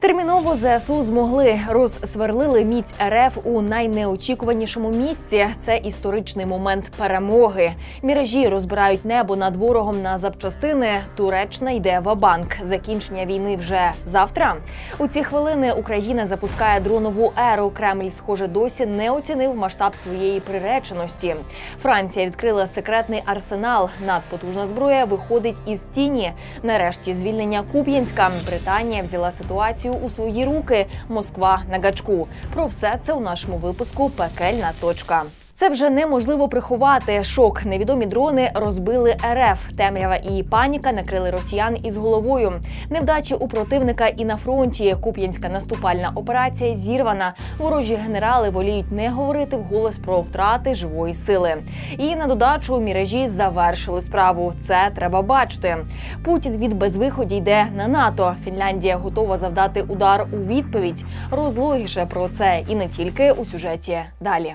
Терміново ЗСУ змогли розсверлили міць РФ у найнеочікуванішому місці. Це історичний момент перемоги. Міражі розбирають небо над ворогом на запчастини. Туреччина йде в банк. Закінчення війни вже завтра. У ці хвилини Україна запускає дронову еру. Кремль, схоже, досі не оцінив масштаб своєї приреченості. Франція відкрила секретний арсенал. Надпотужна зброя виходить із тіні. Нарешті звільнення Куп'янська. Британія взяла ситуацію у свої руки. Москва на гачку. Про все це у нашому випуску Пекельна точка. Це вже неможливо приховати. Шок невідомі дрони розбили РФ. Темрява і паніка накрили росіян із головою. Невдачі у противника і на фронті. Куп'янська наступальна операція зірвана. Ворожі генерали воліють не говорити вголос про втрати живої сили. І на додачу міражі завершили справу. Це треба бачити. Путін від безвиході йде на НАТО. Фінляндія готова завдати удар у відповідь. Розлогіше про це і не тільки у сюжеті далі.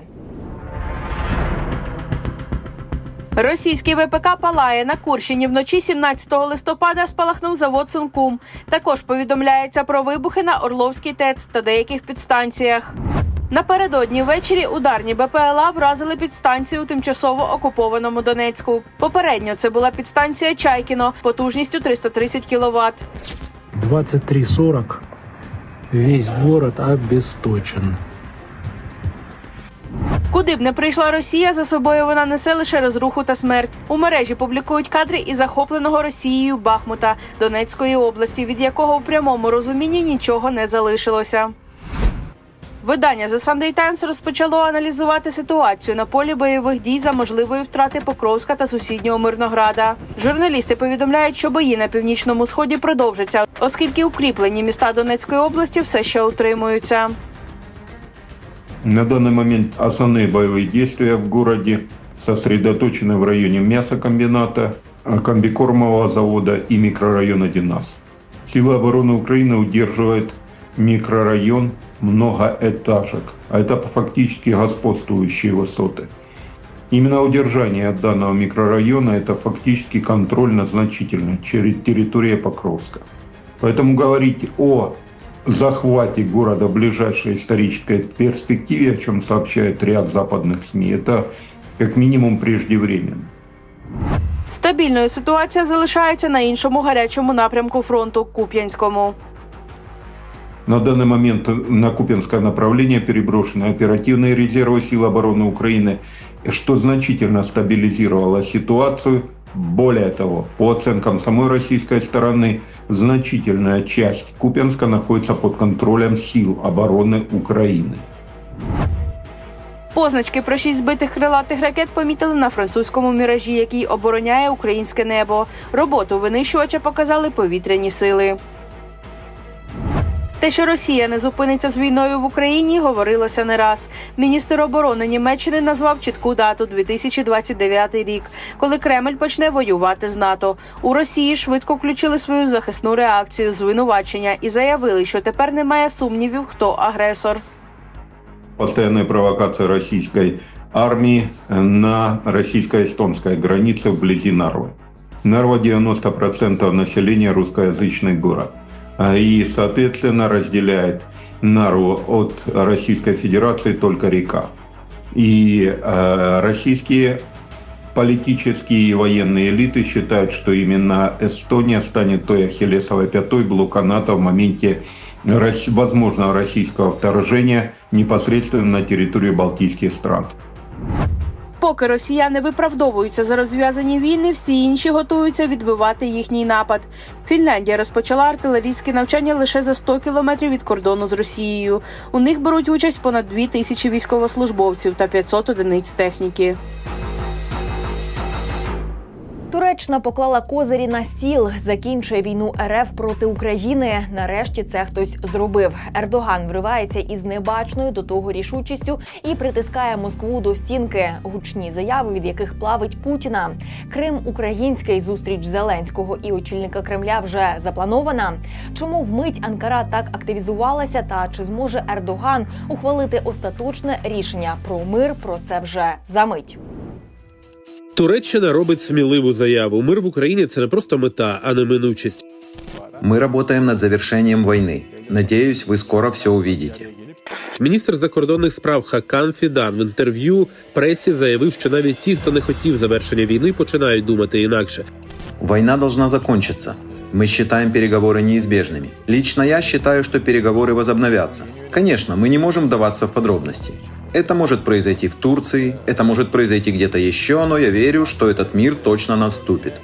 Російський ВПК палає на Курщині вночі 17 листопада спалахнув завод Сункум. Також повідомляється про вибухи на Орловській ТЕЦ та деяких підстанціях. Напередодні ввечері ударні БПЛА вразили підстанцію у тимчасово окупованому Донецьку. Попередньо це була підстанція Чайкіно потужністю 330 кВт. 23.40 весь город обесточен. Куди б не прийшла Росія, за собою вона несе лише розруху та смерть. У мережі публікують кадри із захопленого Росією Бахмута Донецької області, від якого в прямому розумінні нічого не залишилося. Видання The Sunday Times розпочало аналізувати ситуацію на полі бойових дій за можливої втрати Покровська та сусіднього Мирнограда. Журналісти повідомляють, що бої на північному сході продовжаться, оскільки укріплені міста Донецької області все ще утримуються. На данный момент основные боевые действия в городе сосредоточены в районе мясокомбината, э, комбикормового завода и микрорайона Динас. Силы обороны Украины удерживают микрорайон многоэтажек, а это фактически господствующие высоты. Именно удержание данного микрорайона – это фактически контрольно-значительно через территория Покровска. Поэтому говорить о захвате города в ближайшей исторической перспективе, о чем сообщает ряд западных СМИ, это как минимум преждевременно. Стабільною ситуація залишається на іншому гарячому напрямку фронту Куп'янському. На данный момент на Купинское направление переброшены оперативные резервы сил обороны Украины, что значительно стабилизировало ситуацию. Более того, по оценкам самой российской стороны, значительная часть Купенска находится под контролем сил обороны Украины. Позначки про шість збитих крилатих ракет помітили на французькому міражі, який обороняє українське небо. Роботу винищувача показали повітряні сили. Те, що Росія не зупиниться з війною в Україні, говорилося не раз. Міністр оборони Німеччини назвав чітку дату 2029 рік, коли Кремль почне воювати з НАТО. У Росії швидко включили свою захисну реакцію звинувачення і заявили, що тепер немає сумнівів, хто агресор. Постоянная провокация российской армии на российско-эстонской границе вблизи Нарвы. Нарва 90% населения русскоязычный город. А И, соответственно, разделяет Нарву от Российской Федерации только река. И э, российские политические и военные элиты считают, что именно Эстония станет той ахиллесовой пятой блока НАТО в моменте возможного российского вторжения непосредственно на территорию Балтийских стран. Поки росіяни виправдовуються за розв'язані війни, всі інші готуються відбивати їхній напад. Фінляндія розпочала артилерійські навчання лише за 100 кілометрів від кордону з Росією. У них беруть участь понад 2 тисячі військовослужбовців та 500 одиниць техніки. Туреччина поклала козирі на стіл, закінчує війну РФ проти України. Нарешті це хтось зробив. Ердоган вривається із небачною до того рішучістю і притискає Москву до стінки. Гучні заяви, від яких плавить Путіна. Крим український зустріч Зеленського і очільника Кремля вже запланована. Чому вмить Анкара так активізувалася? Та чи зможе Ердоган ухвалити остаточне рішення про мир? Про це вже за мить. Туреччина робить сміливу заяву. Мир в Україні це не просто мета, а неминучість. Мы работаем над завершением войны. Надеюсь, вы скоро все увидите. Міністр закордонних справ Хакан Фідан в інтерв'ю пресі заявив, що навіть ті, хто не хотів завершення війни, починають думати інакше. Война должна закончиться. Мы считаем переговоры неизбежными. Лично я считаю, что переговоры возобновятся. Конечно, мы не можем вдаваться в подробности. Это может произойти в Турции, это может произойти где-то еще, но я верю, что этот мир точно наступит.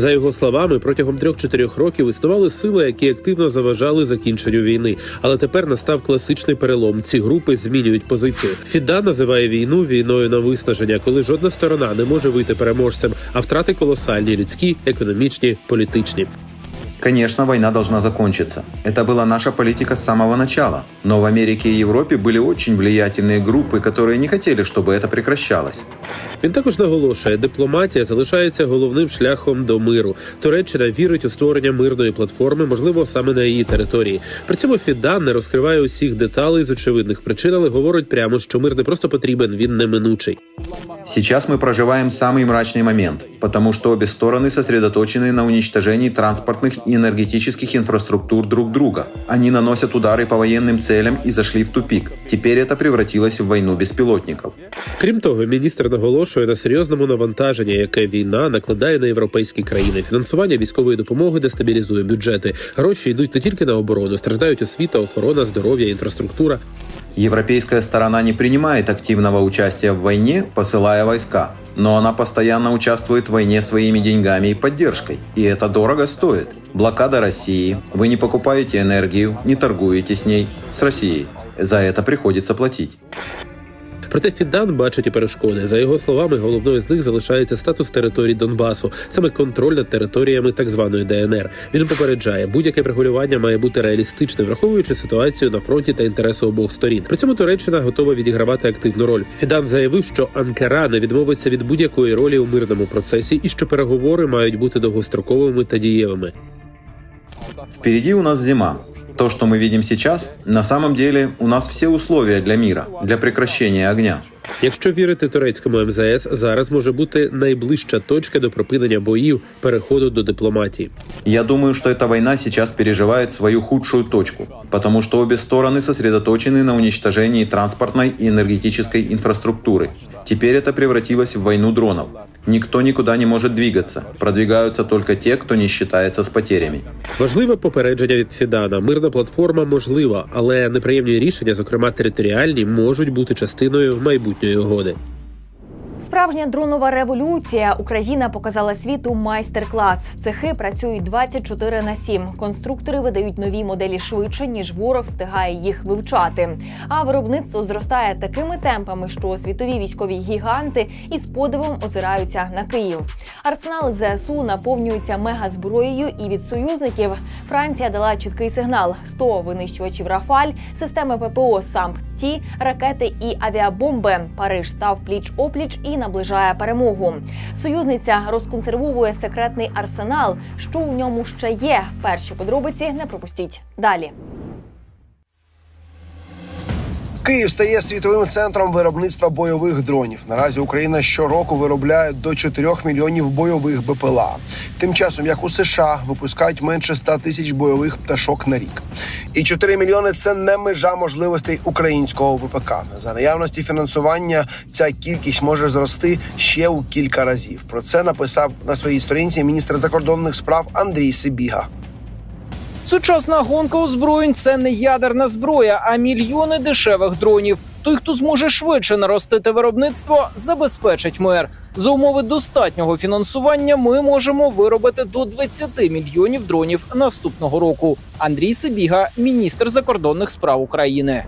За його словами, протягом трьох-чотирьох років існували сили, які активно заважали закінченню війни. Але тепер настав класичний перелом. Ці групи змінюють позицію. Фіда називає війну війною на виснаження, коли жодна сторона не може вийти переможцем, а втрати колосальні людські, економічні, політичні. Конечно, война должна закончиться. Это была наша политика с самого начала. Но в Америке и Европе были очень влиятельные группы, которые не хотели, чтобы это прекращалось. Він також наголошує, дипломатія залишається головним шляхом до миру. Туреччина вірить у створення мирної платформи, можливо, саме на її території. При цьому Фідан не розкриває усіх деталей з очевидних причин, але говорить прямо, що мир не просто потрібен, він неминучий. Сейчас мы проживаем самый мрачный момент, потому что обе стороны сосредоточены на уничтожении транспортных и энергетических инфраструктур друг друга. Они наносят удары по военным целям и зашли в тупик. Теперь это превратилось в войну беспилотников. Крім того, міністр наголошує на серйозному навантаженні, яке війна накладає на європейські країни. Фінансування військової допомоги дестабілізує бюджети. Гроші йдуть не тільки на оборону, страждають освіта, охорона, здоров'я, інфраструктура. Европейская сторона не принимает активного участия в войне, посылая войска, но она постоянно участвует в войне своими деньгами и поддержкой, и это дорого стоит. Блокада России, вы не покупаете энергию, не торгуете с ней, с Россией. За это приходится платить. Проте Фідан бачить і перешкоди. За його словами, головною з них залишається статус територій Донбасу, саме контроль над територіями так званої ДНР. Він попереджає, будь-яке врегулювання має бути реалістичним, враховуючи ситуацію на фронті та інтереси обох сторін. При цьому Туреччина готова відігравати активну роль. Фідан заявив, що Анкара не відмовиться від будь-якої ролі у мирному процесі і що переговори мають бути довгостроковими та дієвими. Впереди у нас зима. То, что мы видим сейчас, на самом деле у нас все условия для мира, для прекращения огня. Якщо вірити турецькому МЗС, зараз може бути найближча точка до припинення боїв, переходу до дипломатії. Я думаю, что эта война сейчас переживает свою худшую точку, потому что обе стороны сосредоточены на уничтожении транспортной и энергетической инфраструктуры. Теперь это превратилось в войну дронов. Никто никуда не может двигаться. Продвигаются только те, кто не считается с потерями. Важливе попередження від Фідана. Мирна платформа можлива, але неприємні рішення, зокрема територіальні, можуть бути частиною майбутньої угоди. Справжня дронова революція. Україна показала світу майстер-клас. Цехи працюють 24 на 7. Конструктори видають нові моделі швидше, ніж ворог встигає їх вивчати. А виробництво зростає такими темпами, що світові військові гіганти із подивом озираються на Київ. Арсенал ЗСУ наповнюється мегазброєю, і від союзників Франція дала чіткий сигнал: 100 винищувачів Рафаль, системи ППО САМП Ті, ракети і авіабомби. Париж став пліч опліч і наближає перемогу. Союзниця розконсервовує секретний арсенал. Що у ньому ще є? Перші подробиці не пропустіть далі. Київ стає світовим центром виробництва бойових дронів. Наразі Україна щороку виробляє до 4 мільйонів бойових БПЛА. Тим часом, як у США, випускають менше 100 тисяч бойових пташок на рік. І 4 мільйони це не межа можливостей українського ВПК. За наявності фінансування ця кількість може зрости ще у кілька разів. Про це написав на своїй сторінці міністр закордонних справ Андрій Сибіга. Сучасна гонка озброєнь це не ядерна зброя, а мільйони дешевих дронів. Той, хто зможе швидше наростити виробництво, забезпечить мир. За умови достатнього фінансування ми можемо виробити до 20 мільйонів дронів наступного року. Андрій Сибіга, міністр закордонних справ України.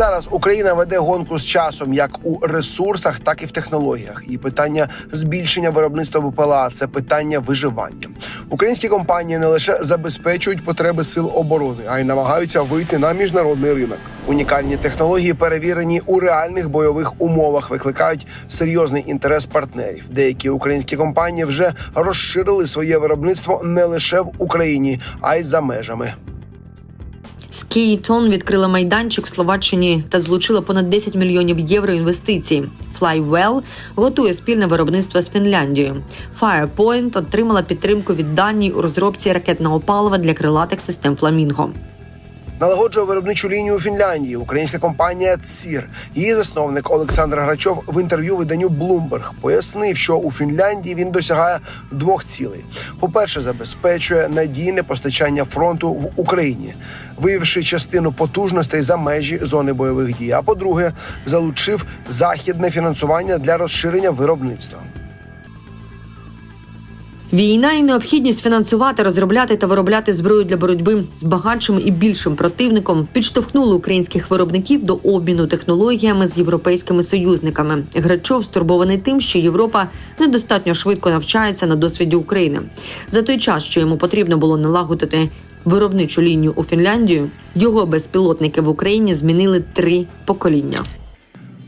Зараз Україна веде гонку з часом як у ресурсах, так і в технологіях. І питання збільшення виробництва БПЛА – це питання виживання. Українські компанії не лише забезпечують потреби сил оборони, а й намагаються вийти на міжнародний ринок. Унікальні технології, перевірені у реальних бойових умовах, викликають серйозний інтерес партнерів. Деякі українські компанії вже розширили своє виробництво не лише в Україні, а й за межами. Скейтон відкрила майданчик в Словаччині та злучила понад 10 мільйонів євро інвестицій. Flywell готує спільне виробництво з Фінляндією. Firepoint отримала підтримку від Данії у розробці ракетного палива для крилатих систем Фламінго. Налагоджує виробничу лінію у Фінляндії. Українська компанія ЦІР. Її засновник Олександр Грачов в інтерв'ю виданню Bloomberg пояснив, що у Фінляндії він досягає двох цілей: по-перше, забезпечує надійне постачання фронту в Україні, виявивши частину потужностей за межі зони бойових дій. А по-друге, залучив західне фінансування для розширення виробництва. Війна і необхідність фінансувати, розробляти та виробляти зброю для боротьби з багатшим і більшим противником підштовхнули українських виробників до обміну технологіями з європейськими союзниками. Грачов стурбований тим, що Європа недостатньо швидко навчається на досвіді України. За той час, що йому потрібно було налагодити виробничу лінію у Фінляндію, його безпілотники в Україні змінили три покоління.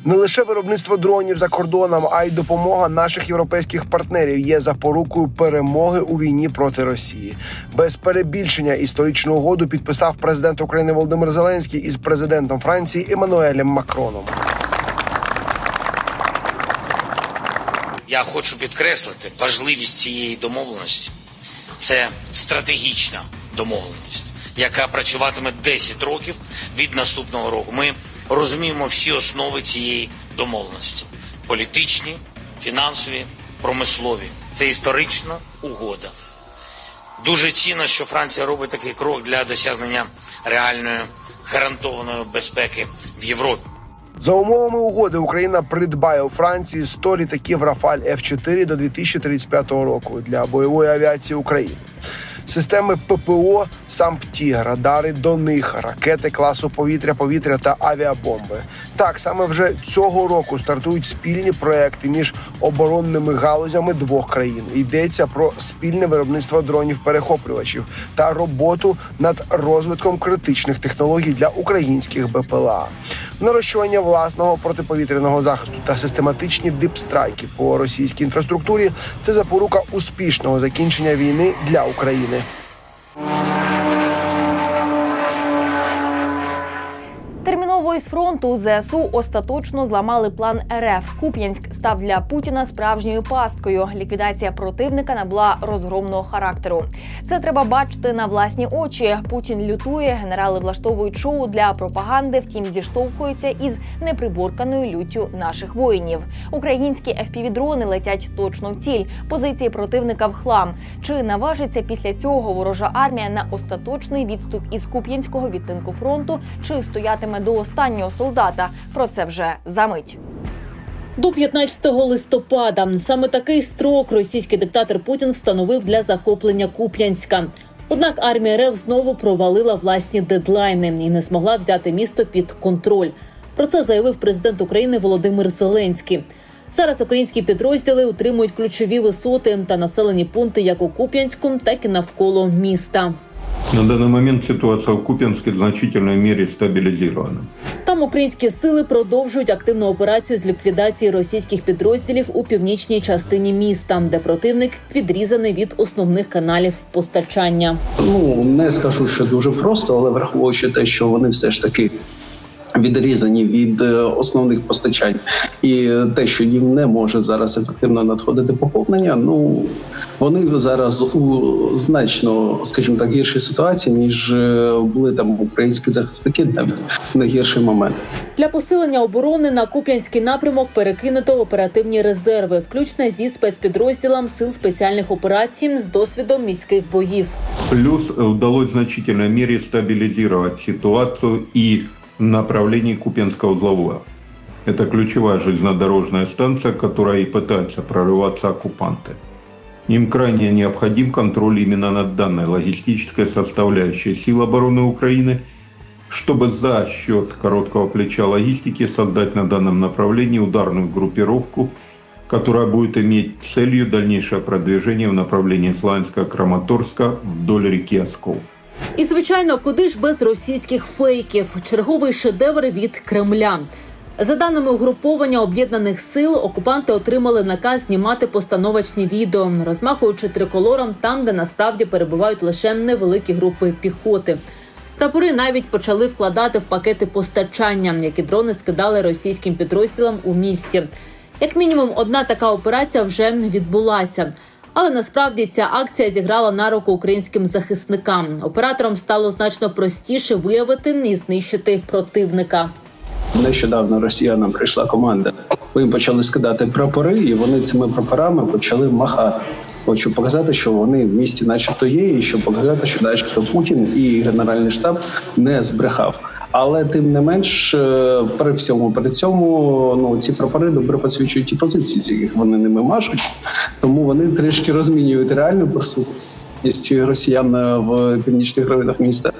Не лише виробництво дронів за кордоном, а й допомога наших європейських партнерів є запорукою перемоги у війні проти Росії. Без перебільшення історичну угоду підписав президент України Володимир Зеленський із президентом Франції Еммануелем Макроном. Я хочу підкреслити важливість цієї домовленості. Це стратегічна домовленість, яка працюватиме 10 років від наступного року. Ми розуміємо всі основи цієї домовленості: політичні, фінансові, промислові. Це історична угода. Дуже цінно, що Франція робить такий крок для досягнення реальної гарантованої безпеки в Європі. За умовами угоди Україна придбає у Франції 100 літаків Рафаль F4 до 2035 року для бойової авіації України. Системи ППО сам «Тігр», радари до них, ракети класу повітря-повітря та авіабомби. Так саме вже цього року стартують спільні проекти між оборонними галузями двох країн. Йдеться про спільне виробництво дронів-перехоплювачів та роботу над розвитком критичних технологій для українських БПЛА. Нарощування власного протиповітряного захисту та систематичні дипстрайки по російській інфраструктурі це запорука успішного закінчення війни для України. Терміново із фронту ЗСУ остаточно зламали план РФ. Куп'янськ став для Путіна справжньою пасткою. Ліквідація противника набула розгромного характеру. Це треба бачити на власні очі. Путін лютує, генерали влаштовують шоу для пропаганди. Втім, зіштовхуються із неприборканою люттю наших воїнів. Українські FPV-дрони летять точно в ціль. Позиції противника в хлам. Чи наважиться після цього ворожа армія на остаточний відступ із Куп'янського відтинку фронту? Чи стоятиме до останнього солдата? Про це вже за мить. До 15 листопада саме такий строк російський диктатор Путін встановив для захоплення Куп'янська. Однак армія РФ знову провалила власні дедлайни і не змогла взяти місто під контроль. Про це заявив президент України Володимир Зеленський. Зараз українські підрозділи утримують ключові висоти та населені пункти як у Куп'янську, так і навколо міста. На данный момент ситуация в Купянске в значительной мере стабилизирована. Там українські сили продовжують активну операцію з ліквідації російських підрозділів у північній частині міста, де противник відрізаний від основних каналів постачання. Ну не скажу, що дуже просто, але враховуючи те, що вони все ж таки. Відрізані від е, основних постачань, і те, що їм не може зараз ефективно надходити поповнення. Ну вони зараз у значно, скажімо так, гіршій ситуації ніж е, були там українські захисники, навіть на гірший момент. Для посилення оборони на Куп'янський напрямок перекинуто оперативні резерви, включно зі спецпідрозділом сил спеціальних операцій з досвідом міських боїв. Плюс удалось в значительной мере стабилизировать ситуацию и направлении Купенского узлового. Это ключевая железнодорожная станция, которая и пытаются прорываться оккупанты. Им крайне необходим контроль именно над данной логистической составляющей сил обороны Украины, чтобы за счет короткого плеча логистики создать на данном направлении ударную группировку, которая будет иметь целью дальнейшее продвижение в направлении Славянска-Краматорска вдоль реки Оскол. І звичайно, куди ж без російських фейків? Черговий шедевр від Кремля. За даними угруповання об'єднаних сил, окупанти отримали наказ знімати постановочні відео, розмахуючи триколором там, де насправді перебувають лише невеликі групи піхоти. Прапори навіть почали вкладати в пакети постачання, які дрони скидали російським підрозділам у місті. Як мінімум, одна така операція вже відбулася. Але насправді ця акція зіграла на руку українським захисникам. Операторам стало значно простіше виявити і знищити противника. Нещодавно росіянам прийшла команда. Їм почали скидати прапори, і вони цими прапорами почали махати. Хочу показати, що вони в місті, начебто, є, і щоб показати, що начебто Путін і Генеральний штаб не збрехав. Але тим не менш, е, при всьому при цьому ну ці прапори добре посвідчують ті позиції, з яких вони ними машуть. Тому вони трішки розмінюють реальну присутність росіян в північних районах міста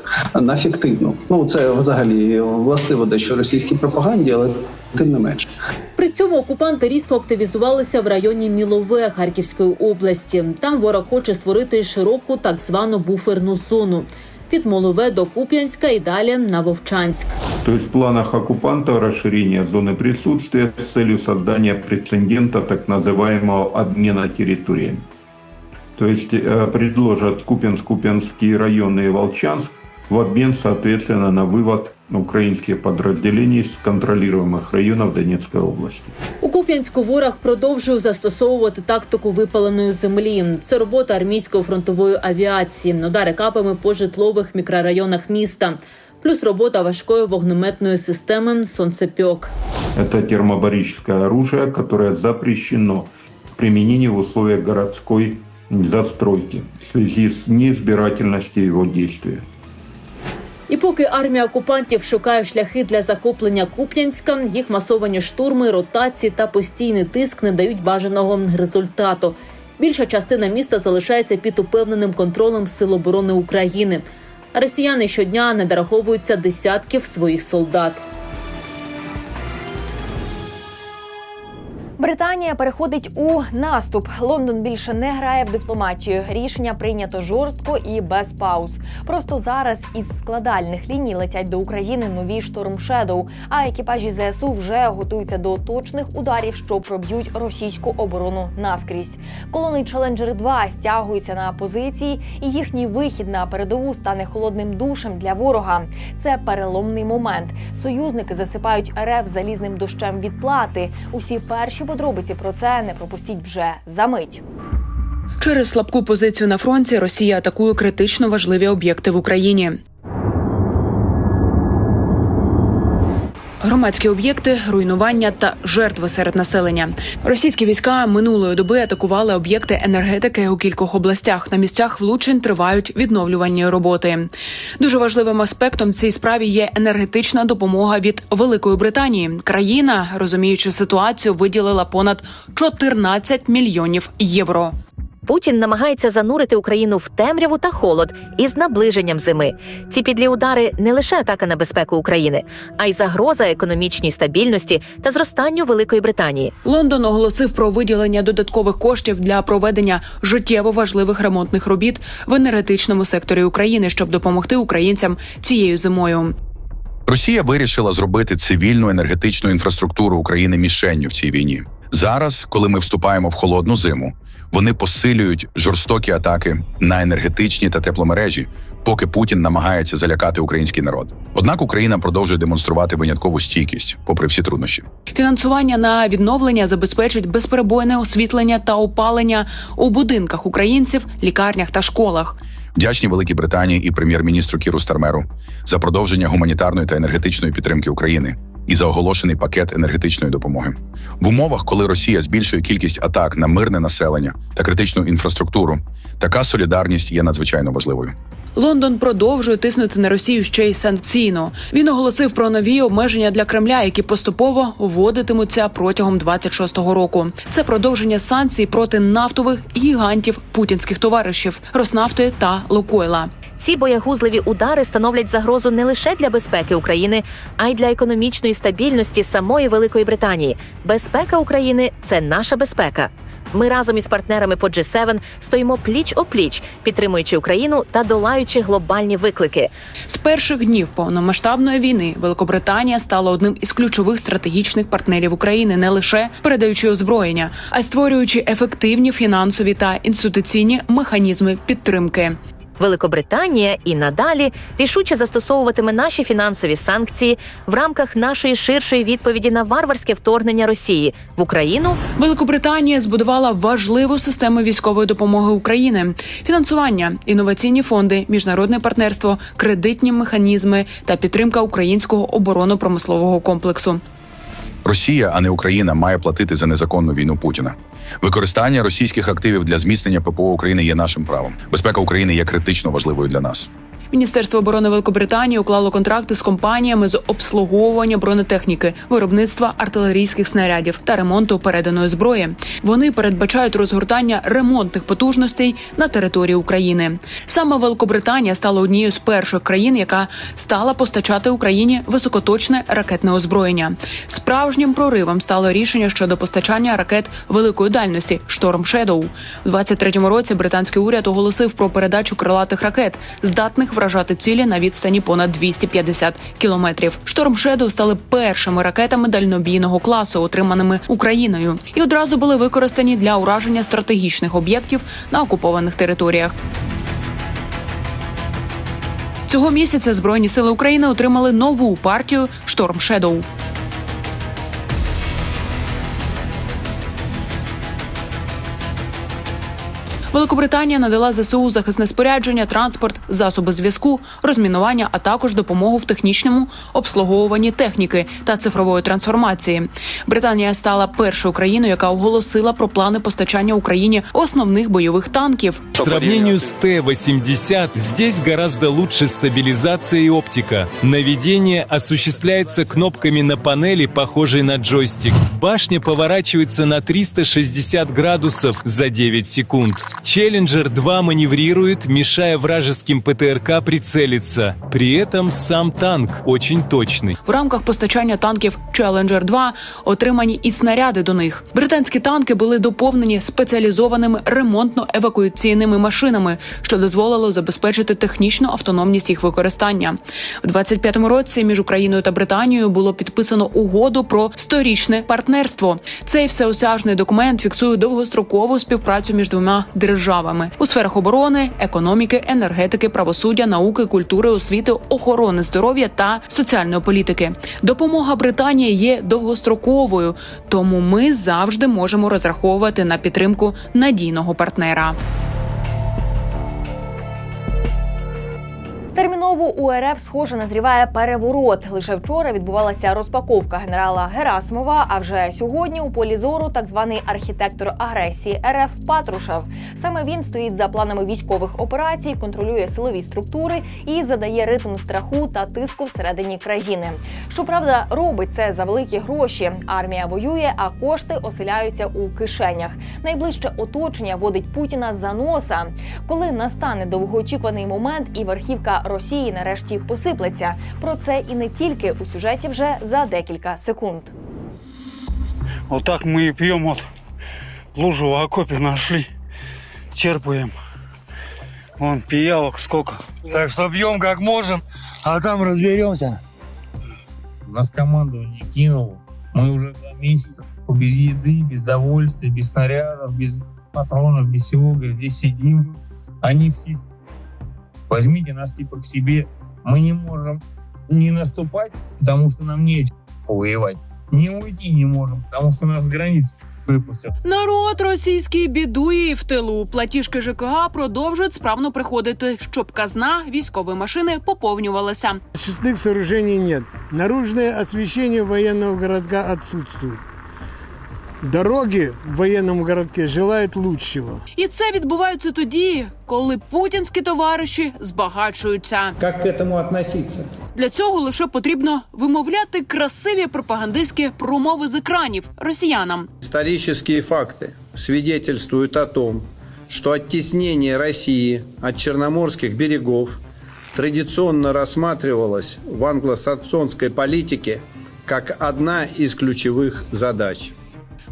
на фіктивну. Ну це взагалі властиво дещо російській пропаганді, але тим не менш. При цьому окупанти різко активізувалися в районі Мілове Харківської області. Там ворог хоче створити широку так звану буферну зону від Молове до Куп'янська і далі на Вовчанськ. То есть в планах оккупанта расширение зоны присутствия с целью создания прецедента так называемого обмена территориями То есть э, предложат Купенск, Купенский район и Волчанск в обмен, соответственно, на вывод украинских подразделений с контролируемых районов Донецкой области. У Куп'янську ворог продовжує застосовувати тактику випаленої землі. Це робота армійської фронтової авіації, удари капами по житлових мікрорайонах міста, плюс робота важкої вогнеметної системи сонцепьок. Это термобарическое оружие, которое запрещено в применении в условиях городской застройки в связи с неизбирательностью его действия. І поки армія окупантів шукає шляхи для захоплення Куп'янська, їх масовані штурми, ротації та постійний тиск не дають бажаного результату. Більша частина міста залишається під упевненим контролем Сил оборони України. А росіяни щодня не дораховуються десятків своїх солдат. Британія переходить у наступ. Лондон більше не грає в дипломатію. Рішення прийнято жорстко і без пауз. Просто зараз із складальних ліній летять до України нові шторм Шедоу, а екіпажі ЗСУ вже готуються до точних ударів, що проб'ють російську оборону наскрізь. Колони Челенджери 2 стягуються на позиції, і їхній вихід на передову стане холодним душем для ворога. Це переломний момент. Союзники засипають РФ залізним дощем відплати. Усі перші подробиці про це не пропустіть вже за мить. Через слабку позицію на фронті Росія атакує критично важливі об'єкти в Україні. Громадські об'єкти, руйнування та жертви серед населення. Російські війська минулої доби атакували об'єкти енергетики у кількох областях. На місцях влучень тривають відновлювальні роботи. Дуже важливим аспектом в цій справі є енергетична допомога від Великої Британії. Країна, розуміючи ситуацію, виділила понад 14 мільйонів євро. Путін намагається занурити Україну в темряву та холод із наближенням зими. Ці підлі удари не лише атака на безпеку України, а й загроза економічній стабільності та зростанню Великої Британії. Лондон оголосив про виділення додаткових коштів для проведення життєво важливих ремонтних робіт в енергетичному секторі України, щоб допомогти українцям цією зимою. Росія вирішила зробити цивільну енергетичну інфраструктуру України мішенню в цій війні. Зараз, коли ми вступаємо в холодну зиму, вони посилюють жорстокі атаки на енергетичні та тепломережі, поки Путін намагається залякати український народ. Однак Україна продовжує демонструвати виняткову стійкість, попри всі труднощі. Фінансування на відновлення забезпечить безперебойне освітлення та опалення у будинках українців, лікарнях та школах. Вдячні Великій Британії і прем'єр-міністру Кіру Стармеру за продовження гуманітарної та енергетичної підтримки України і за оголошений пакет енергетичної допомоги в умовах, коли Росія збільшує кількість атак на мирне населення та критичну інфраструктуру. Така солідарність є надзвичайно важливою. Лондон продовжує тиснути на Росію ще й санкційно. Він оголосив про нові обмеження для Кремля, які поступово вводитимуться протягом 26-го року. Це продовження санкцій проти нафтових гігантів путінських товаришів Роснафти та Лукойла. Ці боягузливі удари становлять загрозу не лише для безпеки України, а й для економічної стабільності самої Великої Британії. Безпека України це наша безпека. Ми разом із партнерами по G7 стоїмо пліч о пліч, підтримуючи Україну та долаючи глобальні виклики. З перших днів повномасштабної війни Великобританія стала одним із ключових стратегічних партнерів України, не лише передаючи озброєння, а й створюючи ефективні фінансові та інституційні механізми підтримки. Великобританія і надалі рішуче застосовуватиме наші фінансові санкції в рамках нашої ширшої відповіді на варварське вторгнення Росії в Україну. Великобританія збудувала важливу систему військової допомоги України, фінансування, інноваційні фонди, міжнародне партнерство, кредитні механізми та підтримка українського оборонно-промислового комплексу. Росія, а не Україна, має платити за незаконну війну Путіна. Використання російських активів для зміцнення ППО України є нашим правом. Безпека України є критично важливою для нас. Міністерство оборони Великобританії уклало контракти з компаніями з обслуговування бронетехніки, виробництва артилерійських снарядів та ремонту переданої зброї. Вони передбачають розгортання ремонтних потужностей на території України. Саме Великобританія стала однією з перших країн, яка стала постачати Україні високоточне ракетне озброєння. Справжнім проривом стало рішення щодо постачання ракет великої дальності Шторм Шедоу. У 23-му році британський уряд оголосив про передачу крилатих ракет, здатних вражати цілі на відстані понад 250 кілометрів. Шторм Шедоу стали першими ракетами дальнобійного класу, отриманими Україною, і одразу були використані для ураження стратегічних об'єктів на окупованих територіях. Цього місяця Збройні сили України отримали нову партію Шторм Шедоу. Великобританія надала ЗСУ захисне спорядження, транспорт, засоби зв'язку, розмінування, а також допомогу в технічному обслуговуванні техніки та цифрової трансформації. Британія стала першою країною, яка оголосила про плани постачання Україні основних бойових танків. По сравнению с Т-80, здесь гораздо лучше стабилизация и оптика. Наведение осуществляется кнопками на панели, похожей на джойстик. Башня поворачивается на 360 градусов за 9 секунд. Челленджер 2 маневрирует, мешая вражеским ПТРК прицелиться. При этом сам танк очень точный. В рамках постачання танків Challenger 2 отримані і снаряди до них. Британські танки були доповнені спеціалізованими ремонтно-евакуаційними машинами, що дозволило забезпечити технічну автономність їх використання. У 25-му році між Україною та Британією було підписано угоду про сторічне партнерство. Цей всеосяжний документ фіксує довгострокову співпрацю між двома державами у сферах оборони, економіки, енергетики, правосуддя, науки, культури, освіти, охорони здоров'я та соціальної політики. Допомога Британії є довгостроковою, тому ми завжди можемо розраховувати на підтримку надійного партнера. Терміново у РФ схоже назріває переворот. Лише вчора відбувалася розпаковка генерала Герасимова. А вже сьогодні у полі зору так званий архітектор агресії РФ Патрушев. Саме він стоїть за планами військових операцій, контролює силові структури і задає ритм страху та тиску всередині країни. Щоправда, робить це за великі гроші. Армія воює, а кошти оселяються у кишенях. Найближче оточення водить Путіна за носа. Коли настане довгоочікуваний момент, і верхівка Росії нарешті посиплеться. Про це і не тільки у сюжеті вже за декілька секунд. Вот так мы и пьем, вот лужу в окопе нашли, черпаем. Вон пиявок сколько. Так что пьем как можем, а там разберемся. Нас командование кинуло. Мы уже два месяца без еды, без довольствия, без снарядов, без патронов, без всего. Говорит, здесь сидим. Они все... с- Возьмите нас типа к себе. Мы не можем не наступать, потому что нам нечем воевать. Не уйти не можем, потому что нас с границ выпустят. Народ російський бідує і в тилу. Платіжки ЖКГ продовжують справно приходити, щоб казна військової машини поповнювалася. Очистных сооружений нет. Наружное освещение военного городка отсутствует. Дороги в военном городке желают лучшего. І це відбувається тоді, коли путінські товариші збагачуються. Как к этому относиться? Для цього лише потрібно вимовляти красиві пропагандистські промови з екранів росіянам. Исторические факты свидетельствуют о том, что оттеснение России от черноморских берегов традиционно рассматривалось в англосаксонской политике как одна из ключевых задач.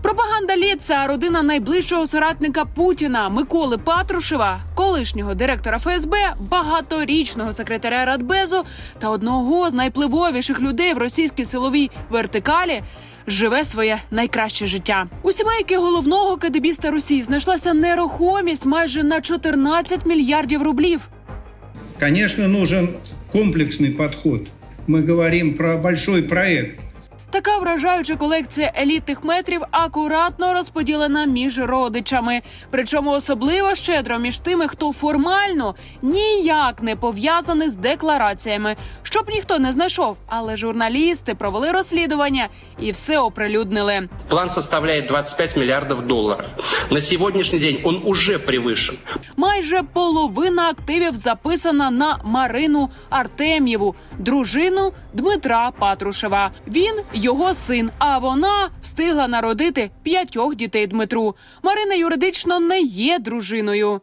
Пропаганда ліца родина найближчого соратника Путіна Миколи Патрушева, колишнього директора ФСБ, багаторічного секретаря Радбезу та одного з найпливовіших людей в російській силовій вертикалі. Живе своє найкраще життя. У сімейки головного кадебіста Росії знайшлася нерухомість майже на 14 мільярдів рублів. Конечно, нужен комплексный подход. Мы говорим про большой проект. Така вражаюча колекція елітних метрів акуратно розподілена між родичами. Причому особливо щедро між тими, хто формально ніяк не пов'язаний з деклараціями, щоб ніхто не знайшов. Але журналісти провели розслідування і все оприлюднили. План составляет 25 миллиардов долларов. На сегодняшний день он уже превышен. Майже половина активів записана на Марину Артем'єву, дружину Дмитра Патрушева. Він його син. А вона встигла народити п'ятьох дітей Дмитру. Марина юридично не є дружиною.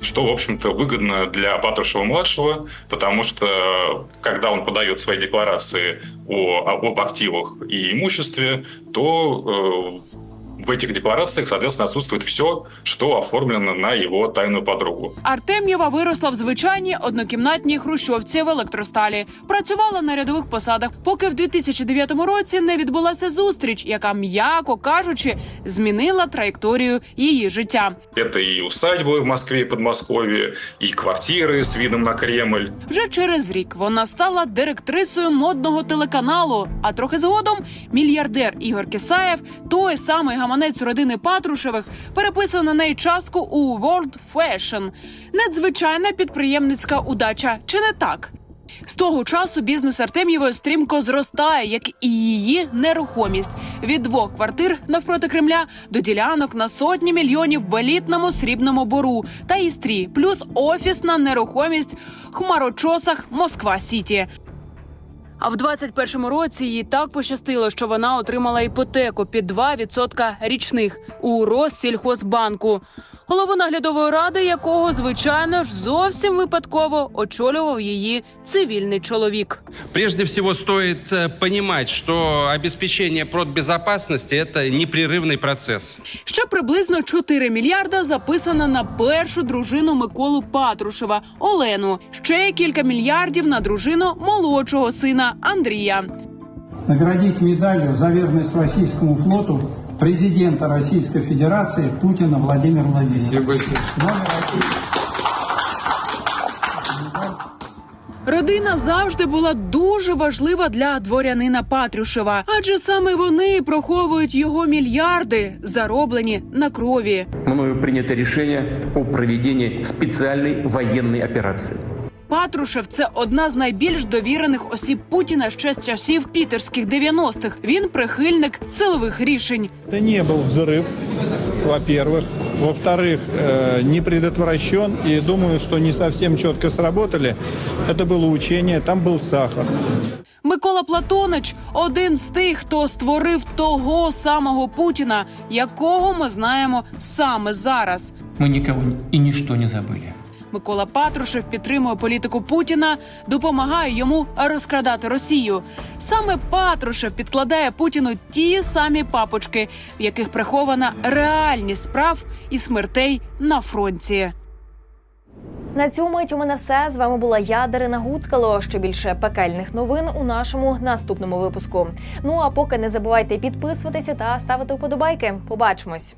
что, в общем-то, выгодно для Патрушева-младшего, потому что, когда он подает свои декларации о, об активах и имуществе, то э, в этих декларациях, соответственно, отсутствует все, что оформлено на его тайную подругу. Артем'єва виросла в звичайній однокімнатній хрущовці в електросталі. Працювала на рядових посадах, поки в 2009 році не відбулася зустріч, яка, м'яко кажучи, змінила траєкторію її життя. Это и усадьбы в Москве и Подмосковье, и квартиры с видом на Кремль. Вже через рік вона стала директрисою модного телеканалу. А трохи згодом мільярдер Ігор Кисаєв, той самий гаманець родини Патрушевих, переписав на неї частку у World Fashion. Надзвичайна підприємницька удача, чи не так? З того часу бізнес Артем'євої стрімко зростає, як і її нерухомість від двох квартир навпроти Кремля до ділянок на сотні мільйонів в елітному срібному бору та істрі, плюс офісна нерухомість в хмарочосах Москва Сіті. А в 21-му році їй так пощастило, що вона отримала іпотеку під 2% річних у Россільхозбанку, голову наглядової ради якого, звичайно ж, зовсім випадково очолював її цивільний чоловік. Прежде всего стоит э, понимать, что обеспечение продбезопасности – это непрерывный процесс. Ще приблизно 4 мільярда записано на першу дружину Миколу Патрушева Олену. Ще кілька мільярдів на дружину молодшого сина Андрія. Наградить медалью за верность российскому флоту президента Российской Федерации Путина Владимира Владимировича. Родина завжди була дуже важлива для дворянина Патрушева, адже саме вони проховують його мільярди, зароблені на крові. Мною принято решение о проведении специальной военной операции. Патрушев це одна з найбільш довірених осіб Путіна ще з часів пітерських 90-х. Він прихильник силових рішень. Это не был взрыв, во-первых. Во-вторых, э, не предотвращен. И думаю, что не совсем четко сработали. Это было учение, там был сахар. Микола Платонич один з тих, хто створив того самого Путіна, якого ми знаємо саме зараз. Мы никого и ничто не забыли. Микола Патрушев підтримує політику Путіна, допомагає йому розкрадати Росію. Саме Патрушев підкладає Путіну ті самі папочки, в яких прихована реальність справ і смертей на фронті. На цю мить у мене все. З вами була я, Дарина Гуцкало. Ще більше пекельних новин у нашому наступному випуску. Ну а поки не забувайте підписуватися та ставити вподобайки. Побачимось.